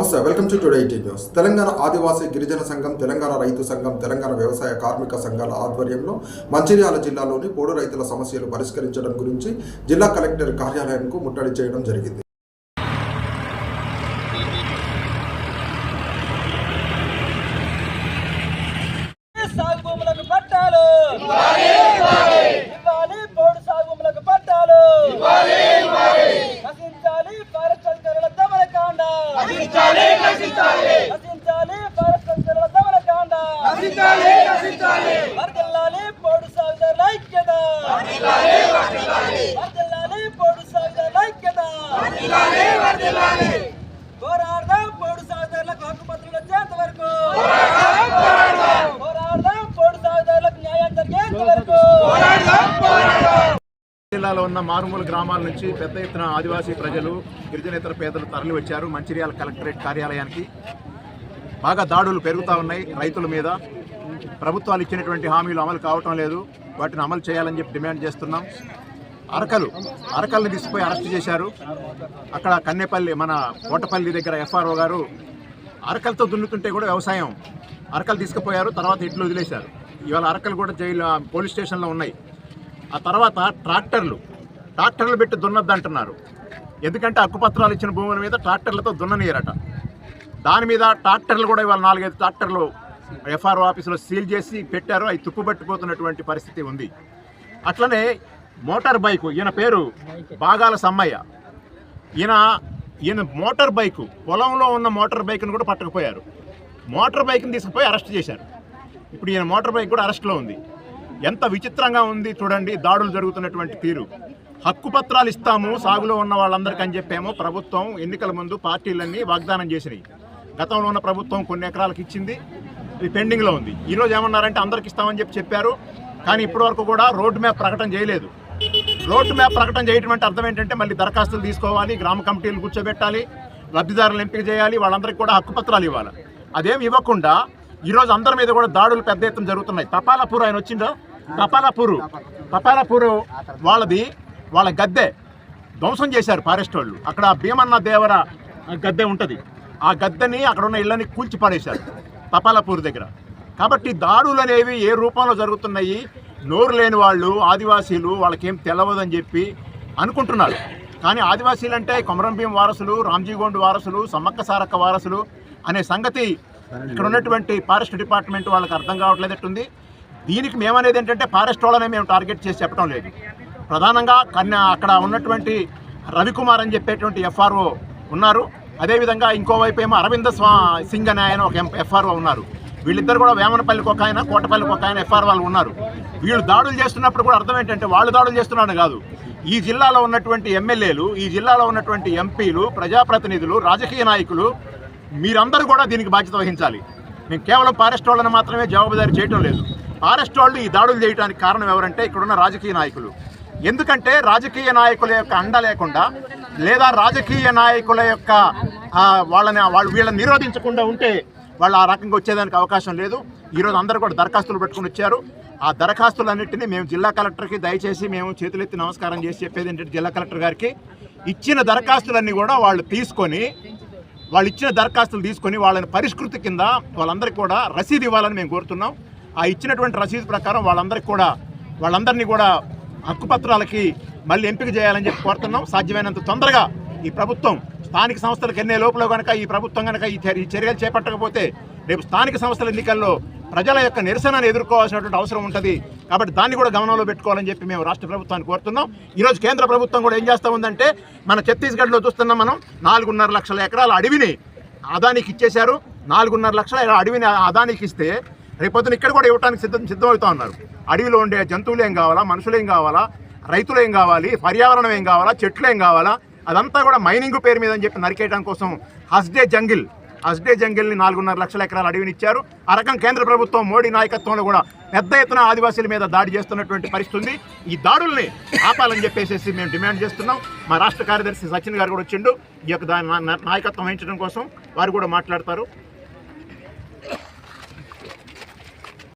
నమస్తే welcome to today T news. Telangana Adivasi Girijana Sangham Telangana రైతు సంఘం తెలంగాణ వ్యవసాయ కార్మిక సంఘాల ఆధ్వర్యంలో మంచిర్యాల జిల్లాలోని పోడు రైతుల సమస్యలు పరిష్కరించడం గురించి జిల్లా కలెక్టర్ కార్యాలయంకు ముట్టడి చేయడం జరిగింది. Eita, ఉన్న మారుమూల గ్రామాల నుంచి పెద్ద ఎత్తున ఆదివాసీ ప్రజలు గిరిజనేతర పేదలు తరలి వచ్చారు మంచిర్యాల కలెక్టరేట్ కార్యాలయానికి. బాగా దాడులు పెరుగుతూ ఉన్నాయి రైతుల మీద. ప్రభుత్వాలు ఇచ్చినటువంటి హామీలు అమలు కావటం లేదు. వాటిని అమలు చేయాలని చెప్పి డిమాండ్ చేస్తున్నాం. అరకలు అరకల్ని తీసుకుపోయి అరెస్ట్ చేశారు. అక్కడ కన్నెపల్లి మన కోటపల్లి దగ్గర ఎఫ్ఆర్ఓ గారు అరకలతో దున్నుతుంటే కూడా వ్యవసాయం. అరకలు తీసుకుపోయారు తర్వాత ఇట్లు వదిలేశారు. ఇవాళ అరకలు కూడా జైలు పోలీస్ స్టేషన్లో ఉన్నాయి. ఆ తర్వాత ట్రాక్టర్లు ట్రాక్టర్లు పెట్టి దున్నద్దు అంటున్నారు. ఎందుకంటే హక్కుపత్రాలు ఇచ్చిన భూముల మీద ట్రాక్టర్లతో దున్ననీయరట. దాని మీద ట్రాక్టర్లు కూడా ఇవాళ నాలుగైదు ట్రాక్టర్లు ఎఫ్ఆర్ఓ ఆఫీసులో సీల్ చేసి పెట్టారు. అవి తుప్పుపట్టిపోతున్నటువంటి పరిస్థితి ఉంది. అట్లనే మోటార్ బైకు ఈయన పేరు బాగాల సమ్మయ్య. ఈయన ఈయన మోటార్ బైకు పొలంలో ఉన్న మోటార్ బైక్ను కూడా పట్టకపోయారు. మోటార్ బైక్ని తీసుకుపోయి అరెస్ట్ చేశారు. ఇప్పుడు ఈయన మోటార్ బైక్ కూడా అరెస్ట్లో ఉంది. ఎంత విచిత్రంగా ఉంది చూడండి దాడులు జరుగుతున్నటువంటి తీరు. హక్కు పత్రాలు ఇస్తాము సాగులో ఉన్న వాళ్ళందరికీ అని చెప్పేమో. ప్రభుత్వం ఎన్నికల ముందు పార్టీలన్నీ వాగ్దానం చేసినాయి. గతంలో ఉన్న ప్రభుత్వం కొన్ని ఎకరాలకు ఇచ్చింది ఇది పెండింగ్లో ఉంది. ఈరోజు ఏమన్నారంటే అందరికి ఇస్తామని చెప్పి చెప్పారు కానీ ఇప్పటివరకు కూడా రోడ్ మ్యాప్ ప్రకటన చేయలేదు. రోడ్ మ్యాప్ ప్రకటన చేయటం అంటే అర్థం ఏంటంటే మళ్ళీ దరఖాస్తులు తీసుకోవాలి గ్రామ కమిటీలు కూర్చోబెట్టాలి లబ్ధిదారులను ఎంపిక చేయాలి వాళ్ళందరికీ కూడా హక్కు పత్రాలు ఇవ్వాలి. అదేమి ఇవ్వకుండా ఈరోజు అందరి మీద కూడా దాడులు పెద్ద ఎత్తున జరుగుతున్నాయి. తపాలాపూర్ ఆయన వచ్చిందో తపాలాపూరు. తపాలాపూరు వాళ్ళది వాళ్ళ గద్దె ధ్వంసం చేశారు ఫారెస్ట్ వాళ్ళు. అక్కడ భీమన్న దేవర గద్దె ఉంటుంది. ఆ గద్దెని అక్కడ ఉన్న ఇళ్ళని కూల్చి పడేశారు తపాలపూర్ దగ్గర. కాబట్టి దాడులు అనేవి ఏ రూపంలో జరుగుతున్నాయి? నోరు లేని వాళ్ళు ఆదివాసీలు వాళ్ళకేం తెలవదని చెప్పి అనుకుంటున్నారు. కానీ ఆదివాసీలు అంటే కొమరం భీం వారసులు రామ్జీగోండ్ వారసులు సమ్మక్క సారక్క వారసులు అనే సంగతి ఇక్కడ ఉన్నటువంటి ఫారెస్ట్ డిపార్ట్మెంట్ వాళ్ళకి అర్థం కావట్లేదట్టుంది దీనికి మేమనేది ఏంటంటే ఫారెస్ట్ వాళ్ళనే మేము టార్గెట్ చేసి చెప్పడం లేదు. ప్రధానంగా కన్యా అక్కడ ఉన్నటువంటి రవికుమార్ అని చెప్పేటువంటి ఎఫ్ఆర్ఓ ఉన్నారు. అదేవిధంగా ఇంకోవైపు ఏమో అరవింద స్వా సింగ్ అనే ఆయన ఒక ఎఫ్ఆర్ఓ ఉన్నారు. వీళ్ళిద్దరు కూడా వేమనపల్లికి ఒక ఆయన కోటపల్లికి ఒక ఆయన ఎఫ్ఆర్ వాళ్ళు ఉన్నారు. వీళ్ళు దాడులు చేస్తున్నప్పుడు కూడా అర్థం ఏంటంటే వాళ్ళు దాడులు చేస్తున్నాడు కాదు. ఈ జిల్లాలో ఉన్నటువంటి ఎమ్మెల్యేలు ఈ జిల్లాలో ఉన్నటువంటి ఎంపీలు ప్రజాప్రతినిధులు రాజకీయ నాయకులు మీరందరూ కూడా దీనికి బాధ్యత వహించాలి. మేము కేవలం ఫారెస్ట్ వాళ్ళని మాత్రమే జవాబుదారీ చేయటం లేదు. ఫారెస్ట్ వాళ్ళు ఈ దాడులు చేయడానికి కారణం ఎవరంటే ఇక్కడున్న రాజకీయ నాయకులు. ఎందుకంటే రాజకీయ నాయకుల యొక్క అండ లేకుండా లేదా రాజకీయ నాయకుల యొక్క వాళ్ళని వాళ్ళు వీళ్ళని నిరోధించకుండా ఉంటే వాళ్ళు ఆ రకంగా వచ్చేదానికి అవకాశం లేదు. ఈరోజు అందరూ కూడా దరఖాస్తులు పెట్టుకుని వచ్చారు. ఆ దరఖాస్తులన్నింటినీ మేము జిల్లా కలెక్టర్కి దయచేసి మేము చేతులెత్తి నమస్కారం చేసి చెప్పేది ఏంటంటే జిల్లా కలెక్టర్ గారికి ఇచ్చిన దరఖాస్తులన్నీ కూడా వాళ్ళు తీసుకొని వాళ్ళు ఇచ్చిన దరఖాస్తులు తీసుకొని వాళ్ళని పరిష్కృతి కింద వాళ్ళందరికీ కూడా రసీదు ఇవ్వాలని మేము కోరుతున్నాం. ఆ ఇచ్చినటువంటి రసీదు ప్రకారం వాళ్ళందరికీ కూడా వాళ్ళందరినీ కూడా హక్కుపత్రాలకి మళ్ళీ ఎంపిక చేయాలని చెప్పి కోరుతున్నాం. సాధ్యమైనంత తొందరగా ఈ ప్రభుత్వం స్థానిక సంస్థలకు ఎన్నే లోపల కనుక ఈ ప్రభుత్వం కనుక ఈ చర్య- ఈ చర్యలు చేపట్టకపోతే రేపు స్థానిక సంస్థల ఎన్నికల్లో ప్రజల యొక్క నిరసనను ఎదుర్కోవాల్సినటువంటి అవసరం ఉంటుంది. కాబట్టి దాన్ని కూడా గమనంలో పెట్టుకోవాలని చెప్పి మేము రాష్ట్ర ప్రభుత్వాన్ని కోరుతున్నాం. ఈరోజు కేంద్ర ప్రభుత్వం కూడా ఏం చేస్తూ ఉందంటే మన ఛత్తీస్గఢ్లో చూస్తున్నాం మనం నాలుగున్నర లక్షల ఎకరాల అడవిని అదానికి ఇచ్చేశారు. నాలుగున్నర లక్షల అడవిని అదానికి ఇస్తే రేపొద్దున ఇక్కడ కూడా ఇవ్వడానికి సిద్ధం సిద్ధమవుతా ఉన్నారు. అడవిలో ఉండే జంతువులు ఏం కావాలా? మనుషులు ఏం కావాలా? రైతులు ఏం కావాలి? పర్యావరణం ఏం కావాలా? చెట్లు ఏం కావాలా? అదంతా కూడా మైనింగ్ పేరు మీద అని చెప్పి నరికేయడం కోసం హస్డే జంగిల్ హస్డే జంగిల్ని నాలుగున్నర లక్షల ఎకరాల అడవిని ఇచ్చారు. ఆ రకం కేంద్ర ప్రభుత్వం మోడీ నాయకత్వంలో కూడా పెద్ద ఎత్తున ఆదివాసీల మీద దాడి చేస్తున్నటువంటి పరిస్థితి ఉంది. ఈ దాడుల్ని ఆపాలని చెప్పేసి మేము డిమాండ్ చేస్తున్నాం. మా రాష్ట్ర కార్యదర్శి సచిన్ గారు కూడా వచ్చిండు. ఈ యొక్క దాని నాయకత్వం వహించడం కోసం వారు కూడా మాట్లాడతారు.